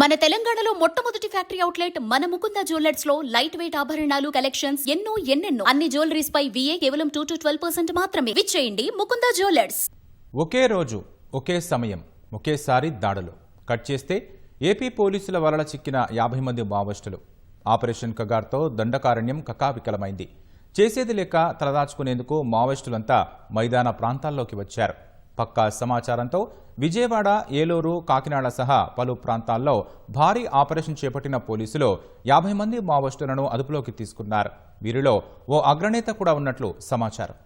మన తెలంగాణలో మొట్టమొదటి ఫ్యాక్టరీ అవుట్లెట్ మన ముకుంద జ్యువెలర్స్లో లైట్ వెయిట్ ఆభరణాలు కలెక్షన్స్ ఎన్నో ఎన్నెన్నో. అన్ని జ్యువెలరీస్ పై విఏ కేవలం టూ టు ట్వెల్వ్ పర్సెంట్ మాత్రమే. విచ్చేయండి ముకుంద జ్యువెలర్స్. ఒకే రోజు ఒకే సమయం ఒకేసారి దాడులు. కట్ చేస్తే ఏపీ పోలీసుల వలన చిక్కిన యాభై మంది మావోయిస్టులు. ఆపరేషన్ కగార్తో దండకారణ్యం కకావికలమైంది. చేసేది లేక తలదాచుకునేందుకు మావోయిస్టులంతా మైదాన ప్రాంతాల్లోకి వచ్చారు. పక్కా సమాచారంతో విజయవాడ ఏలూరు కాకినాడ సహా పలు ప్రాంతాల్లో భారీ ఆపరేషన్ చేపట్టిన పోలీసులు యాభై మంది మావోయిస్టులను అదుపులోకి తీసుకున్నారు. వీరిలో ఓ అగ్రనేత కూడా ఉన్నట్లు సమాచారం.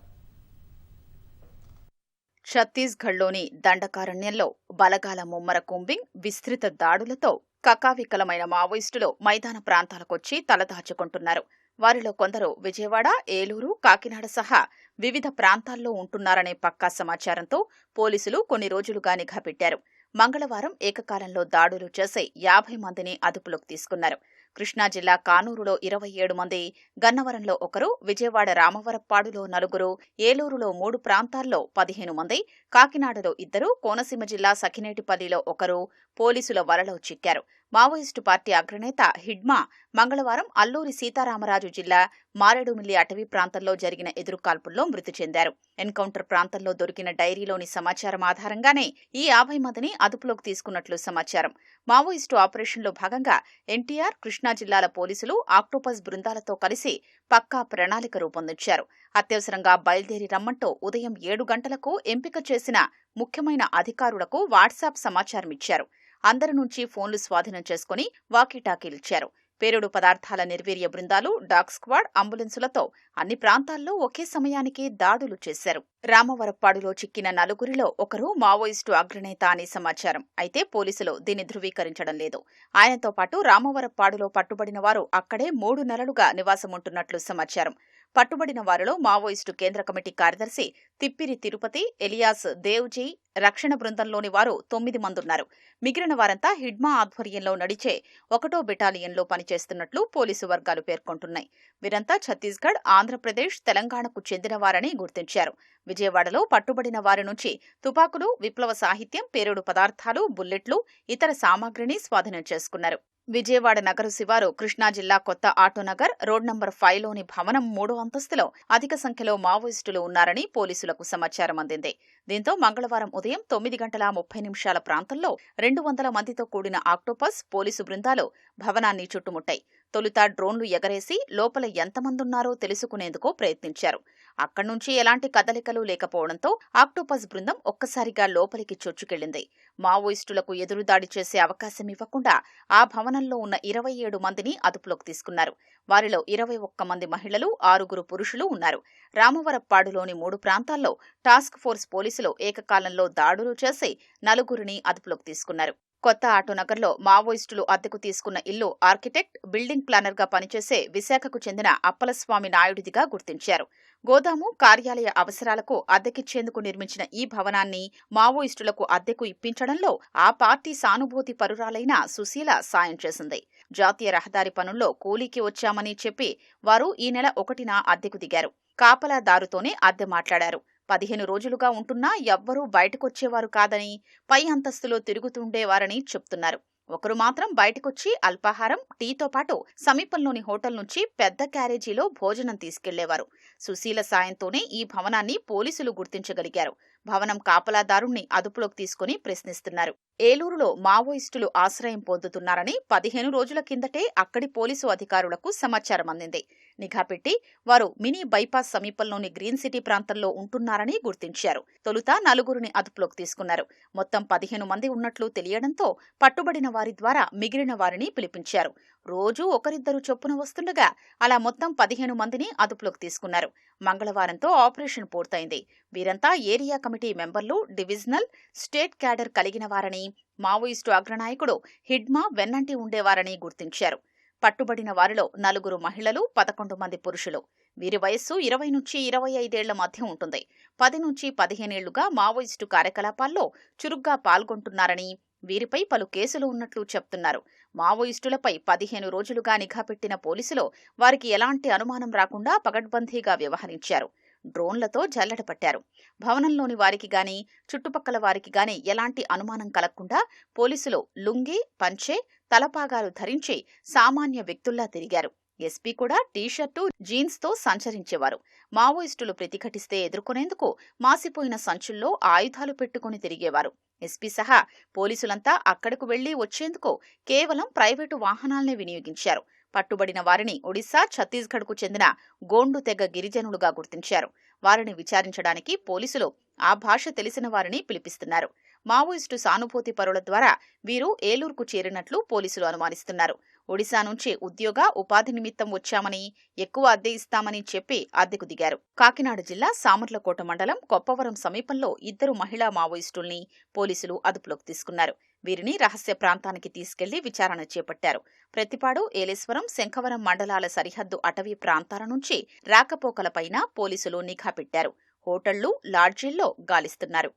ఛత్తీస్గఢ్లోని దండకారణ్యంలో బలగాల ముమ్మర కుంబింగ్ విస్తృత దాడులతో కకావికలమైన మావోయిస్టులు మైదాన ప్రాంతాలకొచ్చి తలదాచుకుంటున్నారు. వారిలో కొందరు విజయవాడ ఏలూరు కాకినాడ సహా వివిధ ప్రాంతాల్లో ఉంటున్నారనే పక్కా సమాచారంతో పోలీసులు కొన్ని రోజులుగా నిఘా పెట్టారు. మంగళవారం ఏకకాలంలో దాడులు చేసే యాభై మందిని అదుపులోకి తీసుకున్నారు. కృష్ణా జిల్లా కానూరులో ఇరవై ఏడు మంది గన్నవరంలో ఒకరు విజయవాడ రామవరప్పాడులో నలుగురు ఏలూరులో మూడు ప్రాంతాల్లో పదిహేను మంది కాకినాడలో ఇద్దరు కోనసీమ జిల్లా సఖినేటిపల్లిలో ఒకరు పోలీసుల వలలో చిక్కారు. మావోయిస్టు పార్టీ అగ్రనేత హిడ్మా మంగళవారం అల్లూరి సీతారామరాజు జిల్లా మారేడుమిల్లి అటవీ ప్రాంతంలో జరిగిన ఎదురుకాల్పుల్లో మృతి చెందారు. ఎన్కౌంటర్ ప్రాంతంలో దొరికిన డైరీలోని సమాచారం ఆధారంగానే ఈ యాభై మందిని అదుపులోకి తీసుకున్నట్లు సమాచారం. మావోయిస్టు ఆపరేషన్లో భాగంగా ఎన్టీఆర్ కృష్ణా జిల్లాల పోలీసులు ఆక్టోపస్ బృందాలతో కలిసి పక్కా ప్రణాళిక రూపొందించారు. అత్యవసరంగా బయలుదేరి రమ్మంటూ ఉదయం ఏడు గంటలకు ఎంపిక చేసిన ముఖ్యమైన అధికారులకు వాట్సాప్ సమాచారం ఇచ్చారు అందరి నుంచి ఫోన్లు స్వాధీనం చేసుకుని వాకీటాకీలిచ్చారు. పేరుడు పదార్థాల నిర్వీర్య బృందాలు డాగ్ స్క్వాడ్ అంబులెన్సులతో అన్ని ప్రాంతాల్లో ఒకే సమయానికి దాడులు చేశారు. రామవరప్పాడులో చిక్కిన నలుగురిలో ఒకరు మావోయిస్టు అగ్రనేత అని సమాచారం. అయితే పోలీసులు దీన్ని ధృవీకరించడం లేదు. ఆయనతో పాటు రామవరప్పాడులో పట్టుబడిన వారు అక్కడే మూడు నెలలుగా నివాసముంటున్నట్లు సమాచారం. పట్టుబడిన వారిలో మావోయిస్టు కేంద్ర కమిటీ కార్యదర్శి తిప్పిరి తిరుపతి ఎలియాస్ దేవ్జీ రక్షణ బృందంలోని వారు తొమ్మిది మందున్నారు. మిగిలిన వారంతా హిడ్మా ఆధ్వర్యంలో నడిచే ఒకటో బెటాలియన్లో పనిచేస్తున్నట్లు పోలీసు వర్గాలు పేర్కొంటున్నాయి. వీరంతా ఛత్తీస్గఢ్ ఆంధ్రప్రదేశ్ తెలంగాణకు చెందినవారని గుర్తించారు. విజయవాడలో పట్టుబడిన వారి నుంచి తుపాకులు విప్లవ సాహిత్యం పేరుడు పదార్థాలు బుల్లెట్లు ఇతర సామాగ్రిని స్వాధీనం చేసుకున్నారు. విజయవాడ నగర శివారు కృష్ణా జిల్లా కొత్త ఆటోనగర్ రోడ్ నంబర్ ఫైవ్లోని భవనం మూడో అంతస్తులో అధిక సంఖ్యలో మావోయిస్టులు ఉన్నారని పోలీసులకు సమాచారం అందింది. దీంతో మంగళవారం ఉదయం తొమ్మిది గంటల ముప్పై నిమిషాల ప్రాంతంలో రెండు వందల మందితో కూడిన ఆక్టోపస్ పోలీసు బృందాలు భవనాన్ని చుట్టుముట్టాయి. తొలుత డ్రోన్లు ఎగరేసి లోపల ఎంతమందున్నారో తెలుసుకునేందుకు ప్రయత్నించారు. అక్కడి నుంచి ఎలాంటి కదలికలు లేకపోవడంతో ఆక్టోపస్ బృందం ఒక్కసారిగా లోపలికి చొచ్చుకెళ్ళింది మావోయిస్టులకు ఎదురుదాడి చేసే అవకాశం ఇవ్వకుండా ఆ భవనంలో ఉన్న ఇరవై ఏడు మందిని అదుపులోకి తీసుకున్నారు. వారిలో ఇరవై ఒక్క మంది మహిళలు ఆరుగురు పురుషులు ఉన్నారు. రామవరప్పాడులోని మూడు ప్రాంతాల్లో టాస్క్ ఫోర్స్ పోలీసులు ఏకకాలంలో దాడులు చేసి నలుగురిని అదుపులోకి తీసుకున్నారు. కొత్త ఆటోనగర్లో మావోయిస్టులు అద్దెకు తీసుకున్న ఇల్లు ఆర్కిటెక్ట్ బిల్డింగ్ ప్లానర్గా పనిచేసే విశాఖకు చెందిన అప్పలస్వామి నాయుడిదిగా గుర్తించారు. గోదాము కార్యాలయ అవసరాలకు అద్దెకిచ్చేందుకు నిర్మించిన ఈ భవనాన్ని మావోయిస్టులకు అద్దెకు ఇప్పించడంలో ఆ పార్టీ సానుభూతి పరురాలైన సుశీల సాయం చేసింది. జాతీయ రహదారి పనుల్లో కూలీకి వచ్చామని చెప్పి వారు ఈ నెల ఒకటిన అద్దెకు దిగారు. కాపలాదారుతోనే అద్దె మాట్లాడారు. పదిహేను రోజులుగా ఉంటున్నా ఎవ్వరూ బయటకొచ్చేవారు కాదని పై అంతస్తులో తిరుగుతుండేవారని చెప్తున్నారు. ఒకరు మాత్రం బయటకొచ్చి అల్పాహారం టీతో పాటు సమీపంలోని హోటల్ నుంచి పెద్ద క్యారేజీలో భోజనం తీసుకెళ్ళేవారు. సుశీల సాయంతోనే ఈ భవనాన్ని పోలీసులు గుర్తించగలిగారు. భవనం కాపలాదారుణ్ణి అదుపులోకి తీసుకుని ప్రశ్నిస్తున్నారు. ఏలూరులో మావోయిస్టులు ఆశ్రయం పొందుతున్నారని పదిహేను రోజుల కిందటే అక్కడి పోలీసు అధికారులకు సమాచారం అందింది. నిఘా పెట్టి వారు మినీ బైపాస్ సమీపంలోని గ్రీన్ సిటీ ప్రాంతంలో ఉంటున్నారని గుర్తించారు. తొలుత నలుగురిని అదుపులోకి తీసుకున్నారు. మొత్తం పదిహేను మంది ఉన్నట్లు తెలియడంతో పట్టుబడిన వారి ద్వారా మిగిలిన వారిని పిలిపించారు. రోజూ ఒకరిద్దరు చొప్పున వస్తుండగా అలా మొత్తం పదిహేను మందిని అదుపులోకి తీసుకున్నారు. మంగళవారంతో ఆపరేషన్ పూర్తయింది. వీరంతా ఏరియా కమిటీ మెంబర్లు డివిజనల్ స్టేట్ క్యాడర్ కలిగిన వారని మావోయిస్టు అగ్రనాయకుడు హిడ్మా వెన్నంటి ఉండేవారని గుర్తించారు. పట్టుబడిన వారిలో నలుగురు మహిళలు పదకొండు మంది పురుషులు. వీరి వయస్సు ఇరవై నుంచి ఇరవై ఐదేళ్ళ మధ్య ఉంటుంది. పది నుంచి పదిహేనేళ్ళుగా మావోయిస్టు కార్యకలాపాల్లో చురుగ్గా పాల్గొంటున్నారని వీరిపై పలు కేసులు ఉన్నట్లు చెప్తున్నారు. మావోయిస్టులపై పదిహేను రోజులుగా నిఘా పెట్టిన పోలీసులు వారికి ఎలాంటి అనుమానం రాకుండా పగడ్బందీగా వ్యవహరించారు. డ్రోన్లతో జల్లెడ పట్టారు. భవనంలోని వారికి గాని చుట్టుపక్కల వారికి గాని ఎలాంటి అనుమానం కలగకుండా పోలీసులు లుంగి పంచె తలపాగాలు ధరించి సామాన్య వ్యక్తుల్లా తిరిగారు. ఎస్పీ కూడా టీషర్టు జీన్స్తో సంచరించేవారు. మావోయిస్టులు ప్రతిఘటిస్తే ఎదుర్కొనేందుకు మాసిపోయిన సంచుల్లో ఆయుధాలు పెట్టుకుని తిరిగేవారు. ఎస్పీ సహా పోలీసులంతా అక్కడకు వెళ్ళి వచ్చేందుకు కేవలం ప్రైవేటు వాహనాలనే వినియోగించారు. పట్టుబడిన వారిని ఒడిశా ఛత్తీస్గఢ్కు చెందిన గోండు తెగ గిరిజనులుగా గుర్తించారు. వారిని విచారించడానికి పోలీసులు ఆ భాష తెలిసిన వారిని పిలిపిస్తున్నారు. మావోయిస్టు సానుభూతి పరుల ద్వారా వీరు ఏలూరుకు చేరినట్లు పోలీసులు అనుమానిస్తున్నారు. ఒడిశా నుంచి ఉద్యోగ ఉపాధి నిమిత్తం వచ్చామని ఎక్కువ అద్దె ఇస్తామని చెప్పి అద్దెకు దిగారు. కాకినాడ జిల్లా సామర్లకోట మండలం కొప్పవరం సమీపంలో ఇద్దరు మహిళా మావోయిస్టుల్ని పోలీసులు అదుపులోకి తీసుకున్నారు. వీరిని రహస్య ప్రాంతానికి తీసుకెళ్ళి విచారణ చేపట్టారు. ప్రతిపాడు ఏలేశ్వరం శంఖవరం మండలాల సరిహద్దు అటవీ ప్రాంతాల నుంచి రాకపోకలపైన పోలీసులు నిఘా పెట్టారు. హోటళ్ళు లాడ్జీల్లో గాలిస్తున్నారు.